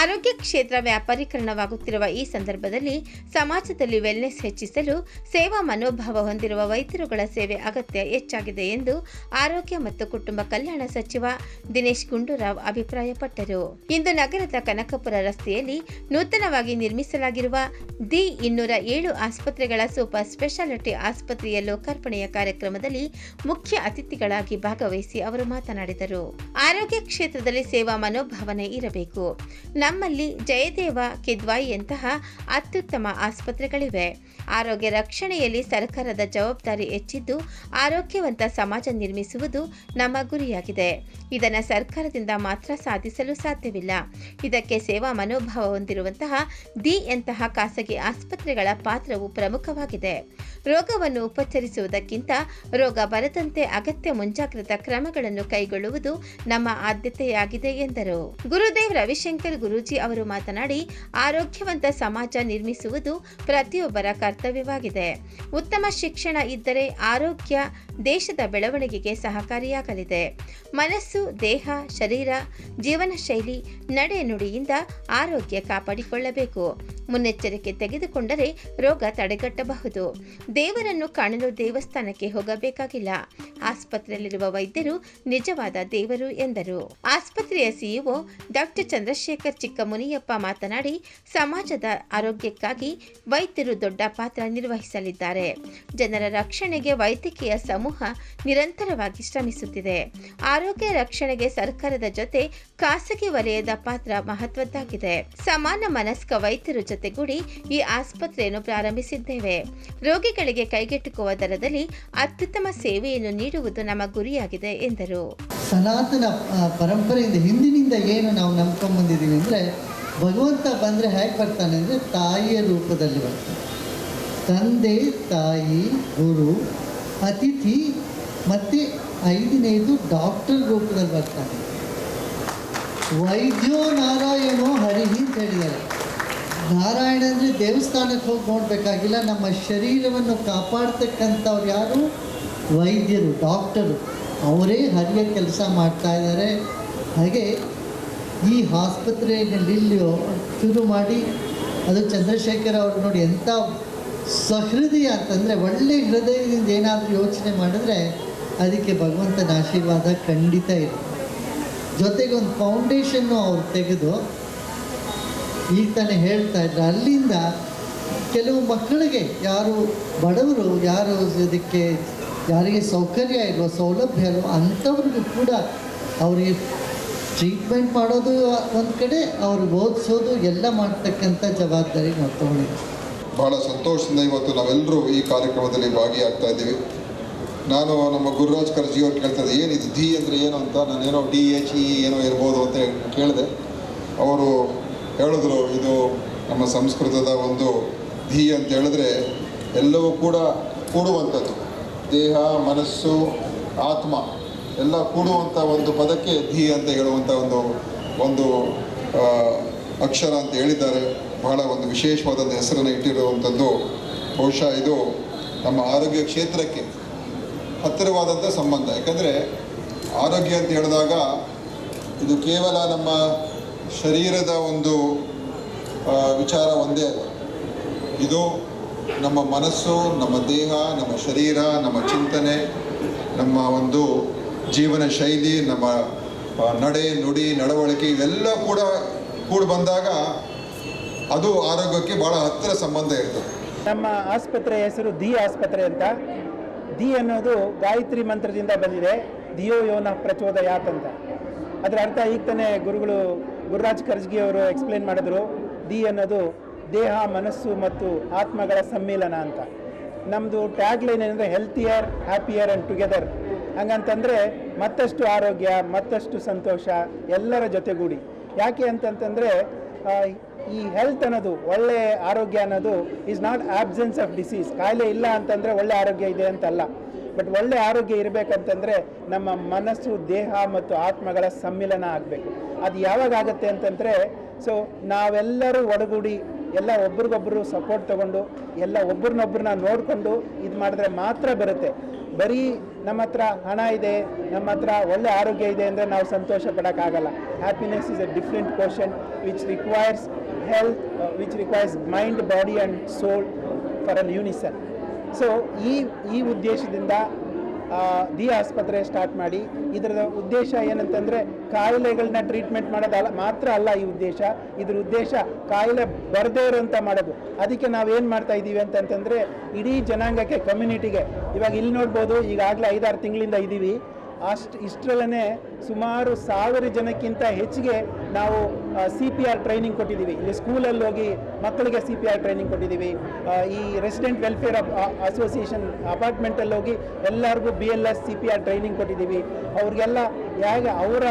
ಆರೋಗ್ಯ ಕ್ಷೇತ್ರ ವ್ಯಾಪಾರೀಕರಣವಾಗುತ್ತಿರುವ ಈ ಸಂದರ್ಭದಲ್ಲಿ ಸಮಾಜದಲ್ಲಿ ವೆಲ್ನೆಸ್ ಹೆಚ್ಚಿಸಲು ಸೇವಾ ಮನೋಭಾವ ಹೊಂದಿರುವ ವೈದ್ಯರುಗಳ ಸೇವೆ ಅಗತ್ಯ ಹೆಚ್ಚಾಗಿದೆ ಎಂದು ಆರೋಗ್ಯ ಮತ್ತು ಕುಟುಂಬ ಕಲ್ಯಾಣ ಸಚಿವ ದಿನೇಶ್ ಗುಂಡೂರಾವ್ ಅಭಿಪ್ರಾಯಪಟ್ಟರು. ಇಂದು ನಗರದ ಕನಕಪುರ ರಸ್ತೆಯಲ್ಲಿ ನೂತನವಾಗಿ ನಿರ್ಮಿಸಲಾಗಿರುವ ದಿ ಇನ್ನೂರ ಏಳು ಆಸ್ಪತ್ರೆಗಳ ಸೂಪರ್ ಸ್ಪೆಷಾಲಿಟಿ ಆಸ್ಪತ್ರೆಯ ಲೋಕಾರ್ಪಣೆಯ ಕಾರ್ಯಕ್ರಮದಲ್ಲಿ ಮುಖ್ಯ ಅತಿಥಿಗಳಾಗಿ ಭಾಗವಹಿಸಿ ಅವರು ಮಾತನಾಡಿದರು. ಆರೋಗ್ಯ ಕ್ಷೇತ್ರದಲ್ಲಿ ಸೇವಾ ಮನೋಭಾವನೆ ಇರಬೇಕು. ನಮ್ಮಲ್ಲಿ ಜಯದೇವ ಕಿದ್ವಾಯಿಯಂತಹ ಅತ್ಯುತ್ತಮ ಆಸ್ಪತ್ರೆಗಳಿವೆ. ಆರೋಗ್ಯ ರಕ್ಷಣೆಯಲ್ಲಿ ಸರ್ಕಾರದ ಜವಾಬ್ದಾರಿ ಹೆಚ್ಚಿದ್ದು, ಆರೋಗ್ಯವಂತ ಸಮಾಜ ನಿರ್ಮಿಸುವುದು ನಮ್ಮ ಗುರಿಯಾಗಿದೆ. ಇದನ್ನು ಸರ್ಕಾರದಿಂದ ಮಾತ್ರ ಸಾಧಿಸಲು ಸಾಧ್ಯವಿಲ್ಲ. ಇದಕ್ಕೆ ಸೇವಾ ಮನೋಭಾವ ಹೊಂದಿರುವಂತಹ ದಿ ಎಂತಹ ಖಾಸಗಿ ಆಸ್ಪತ್ರೆಗಳ ಪಾತ್ರವು ಪ್ರಮುಖವಾಗಿದೆ. ರೋಗವನ್ನು ಉಪಚರಿಸುವುದಕ್ಕಿಂತ ರೋಗ ಬರದಂತೆ ಅಗತ್ಯ ಮುಂಜಾಗ್ರತಾ ಕ್ರಮಗಳನ್ನು ಕೈಗೊಳ್ಳುವುದು ನಮ್ಮ ಆದ್ಯತೆಯಾಗಿದೆ ಎಂದರು. ಗುರುದೇವ್ ರವಿಶಂಕರ್ ಗುರೂಜಿ ಅವರು ಮಾತನಾಡಿ, ಆರೋಗ್ಯವಂತ ಸಮಾಜ ನಿರ್ಮಿಸುವುದು ಪ್ರತಿಯೊಬ್ಬರ ಕರ್ತವ್ಯವಾಗಿದೆ. ಉತ್ತಮ ಶಿಕ್ಷಣ ಇದ್ದರೆ ಆರೋಗ್ಯ ದೇಶದ ಬೆಳವಣಿಗೆಗೆ ಸಹಕಾರಿಯಾಗಲಿದೆ. ಮನಸ್ಸು, ದೇಹ, ಶರೀರ ಜೀವನ ಶೈಲಿ ನಡೆ ನುಡಿಯಿಂದ ಆರೋಗ್ಯ ಕಾಪಾಡಿಕೊಳ್ಳಬೇಕು. ಮುನ್ನೆಚ್ಚರಿಕೆ ತೆಗೆದುಕೊಂಡರೆ ರೋಗ ತಡೆಗಟ್ಟಬಹುದು. ದೇವರನ್ನು ಕಾಣಲು ದೇವಸ್ಥಾನಕ್ಕೆ ಹೋಗಬೇಕಾಗಿಲ್ಲ. ಆಸ್ಪತ್ರೆಯಲ್ಲಿರುವ ವೈದ್ಯರು ನಿಜವಾದ ದೇವರು ಎಂದರು. ಆಸ್ಪತ್ರೆಯ ಸಿಇಒ ಡಾಕ್ಟರ್ ಚಂದ್ರಶೇಖರ್ ಚಿಕ್ಕಮುನಿಯಪ್ಪ ಮಾತನಾಡಿ, ಸಮಾಜದ ಆರೋಗ್ಯಕ್ಕಾಗಿ ವೈದ್ಯರು ದೊಡ್ಡ ಪಾತ್ರ ನಿರ್ವಹಿಸಲಿದ್ದಾರೆ. ಜನರ ರಕ್ಷಣೆಗೆ ವೈದ್ಯಕೀಯ ಸಮೂಹ ನಿರಂತರವಾಗಿ ಶ್ರಮಿಸುತ್ತಿದೆ. ಆರೋಗ್ಯ ರಕ್ಷಣೆಗೆ ಸರ್ಕಾರದ ಜೊತೆ ಖಾಸಗಿ ವಲಯದ ಪಾತ್ರ ಮಹತ್ವದ್ದಾಗಿದೆ. ಸಮಾನ ಮನಸ್ಕ ವೈದ್ಯರು ಜೊತೆಗೂಡಿ ಈ ಆಸ್ಪತ್ರೆಯನ್ನು ಪ್ರಾರಂಭಿಸಿದ್ದೇವೆ. ರೋಗಿಗಳಿಗೆ ಕೈಗೆಟುಕುವ ದರದಲ್ಲಿ ಅತ್ಯುತ್ತಮ ಸೇವೆಯನ್ನು ನೀಡುವುದು ನಮ್ಮ ಗುರಿಯಾಗಿದೆ, ಎಂದರು. ಸನಾತನ ಪರಂಪರೆಯಿಂದ ಹಿಂದಿನಿಂದ ಏನು ನಾವು ನಂಬ್ಕೊಂಬಂದಿದ್ದೀವಿ ಅಂದರೆ, ಭಗವಂತ ಬಂದರೆ ಹೇಗೆ ಬರ್ತಾನೆ ಅಂದರೆ ತಾಯಿಯ ರೂಪದಲ್ಲಿ ಬರ್ತಾನೆ. ತಂದೆ, ತಾಯಿ, ಗುರು, ಅತಿಥಿ, ಮತ್ತು ಐದನೇದು ಡಾಕ್ಟರ್ ರೂಪದಲ್ಲಿ ಬರ್ತಾನೆ. ವೈದ್ಯೋ ನಾರಾಯಣೋ ಹರಿಹಿ ಅಂತ ಹೇಳಿದ್ದಾರೆ. ನಾರಾಯಣ ಅಂದರೆ ದೇವಸ್ಥಾನಕ್ಕೆ ಹೋಗಿ ನೋಡಬೇಕಾಗಿಲ್ಲ, ನಮ್ಮ ಶರೀರವನ್ನು ಕಾಪಾಡ್ತಕ್ಕಂಥವ್ರು ಯಾರು? ವೈದ್ಯರು, ಡಾಕ್ಟರು. ಅವರೇ ಹರಿಯ ಕೆಲಸ ಮಾಡ್ತಾ ಇದ್ದಾರೆ. ಹಾಗೆ ಈ ಆಸ್ಪತ್ರೆಯಲ್ಲಿ ಶುರು ಮಾಡಿ, ಅದು ಚಂದ್ರಶೇಖರ್ ಅವರು ನೋಡಿ ಎಂಥ ಸಹೃದಯ ಅಂತಂದರೆ ಒಳ್ಳೆ ಹೃದಯದಿಂದ ಏನಾದರೂ ಯೋಚನೆ ಮಾಡಿದ್ರೆ ಅದಕ್ಕೆ ಭಗವಂತನ ಆಶೀರ್ವಾದ ಖಂಡಿತ ಇದೆ. ಜೊತೆಗೆ ಒಂದು ಫೌಂಡೇಶನ್ನು ಅವ್ರು ತೆಗೆದು ಈಗ ಹೇಳ್ತಾ ಇದ್ದ. ಅಲ್ಲಿಂದ ಕೆಲವು ಮಕ್ಕಳಿಗೆ ಯಾರು ಬಡವರು, ಯಾರು ಇದಕ್ಕೆ ಯಾರಿಗೆ ಸೌಕರ್ಯ ಇಲ್ವ ಸೌಲಭ್ಯ ಇಲ್ವೋ ಅಂಥವ್ರಿಗೂ ಕೂಡ ಅವರಿಗೆ ಟ್ರೀಟ್ಮೆಂಟ್ ಮಾಡೋದು ಒಂದು ಕಡೆ, ಅವ್ರು ಓದಿಸೋದು, ಎಲ್ಲ ಮಾಡ್ತಕ್ಕಂಥ ಜವಾಬ್ದಾರಿ ನಾವು ತೊಗೊಂಡಿದ್ದೀವಿ ಬಹಳ ಸಂತೋಷದಿಂದ ಇವತ್ತು ನಾವೆಲ್ಲರೂ ಈ ಕಾರ್ಯಕ್ರಮದಲ್ಲಿ ಭಾಗಿಯಾಗ್ತಾ ಇದ್ದೀವಿ. ನಾನು ನಮ್ಮ ಗುರುರಾಜ್ ಕರ್ಜಿ ಅವ್ರು ಕೇಳ್ತಾ ಇದ್ದೆ ಏನಿದು, ಧಿ ಅಂದರೆ ಏನು ಅಂತ, ನಾನೇನೋ ಡಿ ಎಚ್ ಇ ಏನೋ ಇರ್ಬೋದು ಅಂತ ಕೇಳಿದೆ. ಅವರು ಹೇಳಿದ್ರು, ಇದು ನಮ್ಮ ಸಂಸ್ಕೃತದ ಒಂದು ಧಿ ಅಂತ ಹೇಳಿದ್ರೆ ಎಲ್ಲವೂ ಕೂಡ ಕೂಡುವಂಥದ್ದು. ದೇಹ, ಮನಸ್ಸು, ಆತ್ಮ ಎಲ್ಲ ಕೂಡುವಂಥ ಒಂದು ಪದಕ್ಕೆ ಧಿ ಅಂತ ಹೇಳುವಂಥ ಒಂದು ಒಂದು ಅಕ್ಷರ ಅಂತ ಹೇಳಿದ್ದಾರೆ. ಬಹಳ ಒಂದು ವಿಶೇಷವಾದಂಥ ಹೆಸರನ್ನು ಇಟ್ಟಿರುವಂಥದ್ದು. ಬಹುಶಃ ಇದು ನಮ್ಮ ಆರೋಗ್ಯ ಕ್ಷೇತ್ರಕ್ಕೆ ಹತ್ತಿರವಾದಂಥ ಸಂಬಂಧ. ಯಾಕಂದರೆ ಆರೋಗ್ಯ ಅಂತ ಹೇಳಿದಾಗ ಇದು ಕೇವಲ ನಮ್ಮ ಶರೀರದ ಒಂದು ವಿಚಾರ ಒಂದೇ ಅಲ್ಲ. ಇದು ನಮ್ಮ ಮನಸ್ಸು, ನಮ್ಮ ದೇಹ, ನಮ್ಮ ಶರೀರ, ನಮ್ಮ ಚಿಂತನೆ, ನಮ್ಮ ಒಂದು ಜೀವನ ಶೈಲಿ, ನಮ್ಮ ನಡೆ, ನುಡಿ, ನಡವಳಿಕೆ ಇವೆಲ್ಲ ಕೂಡ ಕೂಡ ಬಂದಾಗ ಅದು ಆರೋಗ್ಯಕ್ಕೆ ಭಾಳ ಹತ್ತಿರ ಸಂಬಂಧ ಇರ್ತದೆ. ನಮ್ಮ ಆಸ್ಪತ್ರೆ ಹೆಸರು ದಿ ಆಸ್ಪತ್ರೆ ಅಂತ. ದಿ ಅನ್ನೋದು ಗಾಯತ್ರಿ ಮಂತ್ರದಿಂದ ಬಂದಿದೆ. ದಿಯೋ ಯೋನ ಪ್ರಚೋದಯಾತ್ ಅಂತ. ಅದರ ಅರ್ಥ ಈಗ ತಾನೇ ಗುರುಗಳು ಗುರುರಾಜ್ ಖರ್ಜ್ಗಿ ಅವರು ಎಕ್ಸ್ಪ್ಲೇನ್ ಮಾಡಿದ್ರು, ದಿ ಅನ್ನೋದು ದೇಹ, ಮನಸ್ಸು ಮತ್ತು ಆತ್ಮಗಳ ಸಮ್ಮಿಲನ ಅಂತ. ನಮ್ಮದು ಟ್ಯಾಗ್ ಲೈನ್ ಏನಂದರೆ ಹೆಲ್ತಿಯರ್ ಹ್ಯಾಪಿಯರ್ ಆ್ಯಂಡ್ ಟುಗೆದರ್ ಹಂಗಂತಂದರೆ ಮತ್ತಷ್ಟು ಆರೋಗ್ಯ, ಮತ್ತಷ್ಟು ಸಂತೋಷ, ಎಲ್ಲರ ಜೊತೆಗೂಡಿ. ಯಾಕೆ ಅಂತಂತಂದರೆ ಈ ಹೆಲ್ತ್ ಅನ್ನೋದು ಒಳ್ಳೆ ಆರೋಗ್ಯ ಅನ್ನೋದು is not absence of disease ಕಾಯಿಲೆ ಇಲ್ಲ ಅಂತಂದರೆ ಒಳ್ಳೆ ಆರೋಗ್ಯ ಇದೆ ಅಂತಲ್ಲ. ಬಟ್ ಒಳ್ಳೆ ಆರೋಗ್ಯ ಇರಬೇಕಂತಂದರೆ ನಮ್ಮ ಮನಸ್ಸು, ದೇಹ ಮತ್ತು ಆತ್ಮಗಳ ಸಮ್ಮಿಲನ ಆಗಬೇಕು. ಅದು ಯಾವಾಗ ಆಗುತ್ತೆ ಅಂತಂದರೆ ಸೊ ನಾವೆಲ್ಲರೂ ಒಡಗೂಡಿ ಎಲ್ಲ ಒಬ್ರಿಗೊಬ್ಬರು ಸಪೋರ್ಟ್ ತಗೊಂಡು, ಎಲ್ಲ ಒಬ್ರನ್ನೊಬ್ರನ್ನ ನೋಡಿಕೊಂಡು ಇದು ಮಾಡಿದ್ರೆ ಮಾತ್ರ ಬರುತ್ತೆ. ಬರೀ ನಮ್ಮ ಹತ್ರ ಹಣ ಇದೆ, ನಮ್ಮ ಹತ್ರ ಒಳ್ಳೆ ಆರೋಗ್ಯ ಇದೆ ಅಂದರೆ ನಾವು ಸಂತೋಷ ಪಡೋಕ್ಕಾಗಲ್ಲ. Happiness is a different question which requires health which requires mind body and soul for an unison so ಈ ಈ ಉದ್ದೇಶದಿಂದ ದಿ ಆಸ್ಪತ್ರೆ ಸ್ಟಾರ್ಟ್ ಮಾಡಿ ಇದರ ಉದ್ದೇಶ ಏನಂತಂದರೆ ಕಾಯಿಲೆಗಳನ್ನ ಟ್ರೀಟ್ಮೆಂಟ್ ಮಾಡೋದಲ್ಲ ಮಾತ್ರ ಅಲ್ಲ ಈ ಉದ್ದೇಶ. ಇದ್ರ ಉದ್ದೇಶ ಕಾಯಿಲೆ ಬರದೇ ಇರೋಂಥ ಮಾಡೋದು. ಅದಕ್ಕೆ ನಾವು ಏನು ಮಾಡ್ತಾ ಇದ್ದೀವಿ ಅಂತಂತಂದರೆ, ಇಡೀ ಜನಾಂಗಕ್ಕೆ ಕಮ್ಯುನಿಟಿಗೆ ಇವಾಗ ಇಲ್ಲಿ ನೋಡ್ಬೋದು, ಈಗಾಗಲೇ ಐದಾರು ತಿಂಗಳಿಂದ ಇದ್ದೀವಿ ಅಷ್ಟು ಇಷ್ಟರಲ್ಲೇ ಸುಮಾರು ಸಾವಿರ ಜನಕ್ಕಿಂತ ಹೆಚ್ಚಿಗೆ ನಾವು ಸಿ ಪಿ ಆರ್ ಟ್ರೈನಿಂಗ್ ಕೊಟ್ಟಿದ್ದೀವಿ. ಇಲ್ಲಿ ಸ್ಕೂಲಲ್ಲಿ ಹೋಗಿ ಮಕ್ಕಳಿಗೆ ಸಿ ಪಿ ಆರ್ ಟ್ರೈನಿಂಗ್ ಕೊಟ್ಟಿದ್ದೀವಿ. ಈ ರೆಸಿಡೆಂಟ್ ವೆಲ್ಫೇರ್ ಅಸೋಸಿಯೇಷನ್ ಅಪಾರ್ಟ್ಮೆಂಟಲ್ಲಿ ಹೋಗಿ ಎಲ್ಲರಿಗೂ B L S C P R training ಕೊಟ್ಟಿದ್ದೀವಿ. ಅವ್ರಿಗೆಲ್ಲ ಹೇಗೆ ಅವರ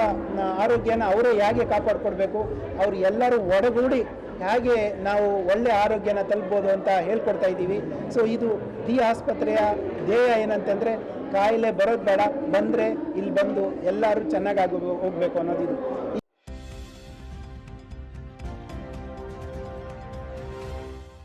ಆರೋಗ್ಯನ ಅವರೇ ಹೇಗೆ ಕಾಪಾಡಿಕೊಡ್ಬೇಕು, ಅವ್ರು ಎಲ್ಲರೂ ಒಡಗೂಡಿ ಹೇಗೆ ನಾವು ಒಳ್ಳೆ ಆರೋಗ್ಯನ ತಲುಪ್ಬೋದು ಅಂತ ಹೇಳ್ಕೊಡ್ತಾ ಇದ್ದೀವಿ. ಸೊ ಇದು ದಿ ಆಸ್ಪತ್ರೆಯ ಧ್ಯೇಯ ಏನಂತಂದರೆ ಕಾಯಿಲೆ ಬರೋದು ಬೇಡ ಬಂದರೆ ಇಲ್ಲಿ ಬಂದು ಎಲ್ಲರೂ ಚೆನ್ನಾಗಿ ಹೋಗಬೇಕು ಅನ್ನೋದು ಇದು